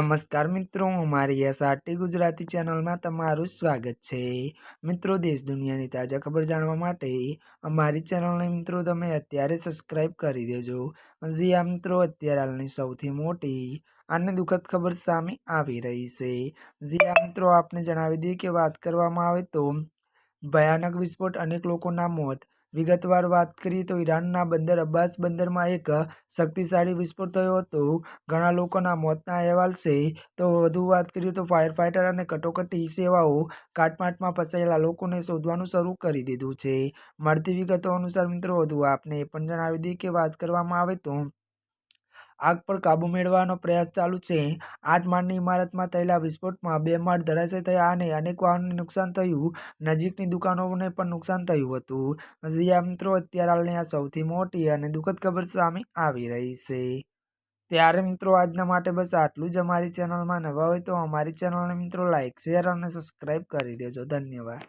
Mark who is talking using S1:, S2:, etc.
S1: નમસ્કાર મિત્રો, અમારી એસઆરટી ગુજરાતી ચેનલમાં તમારું સ્વાગત છે. મિત્રો, દેશ દુનિયાની તાજા ખબર જાણવા માટે અમારી ચેનલને મિત્રો તમે અત્યારે સબસ્ક્રાઈબ કરી દેજો. હજી આ મિત્રો, અત્યારે હાલની સૌથી મોટી અને દુઃખદ ખબર સામે આવી રહી છે. જે આ મિત્રો, આપને જણાવી દઈએ કે વાત કરવામાં આવે તો ભયાનક વિસ્ફોટ, અનેક લોકોના મોત. વિગતવાર વાત કરીએ તો ઈરાનના બંદર, અબ્બાસ બંદરમાં એક શક્તિશાળી વિસ્ફોટ થયો હતો. ઘણા લોકોના મોતના અહેવાલ છે. તો વધુ વાત કરીએ તો ફાયર ફાઇટર અને કટોકટી સેવાઓ કાટમાટમાં ફસાયેલા લોકોને શોધવાનું શરૂ કરી દીધું છે. મળતી વિગતો અનુસાર મિત્રો, વધુ આપને એ પણ જણાવી દઈએ કે વાત કરવામાં આવે તો આગ પર કાબુ મેળવવાનો પ્રયાસ ચાલુ છે. આઠ માળની ઇમારતમાં થયેલા વિસ્ફોટમાં બે માળ ધરાશય થયા અને અનેક વાહનોને નુકસાન થયું. નજીકની દુકાનોને પણ નુકસાન થયું હતું. આ મિત્રો અત્યારે હાલની આ સૌથી મોટી અને દુઃખદ ખબર સામે આવી રહી છે. ત્યારે મિત્રો, આજના માટે બસ આટલું જ. અમારી ચેનલમાં નવા હોય તો અમારી ચેનલને મિત્રો લાઇક શેર અને સબસ્ક્રાઈબ કરી દેજો. ધન્યવાદ.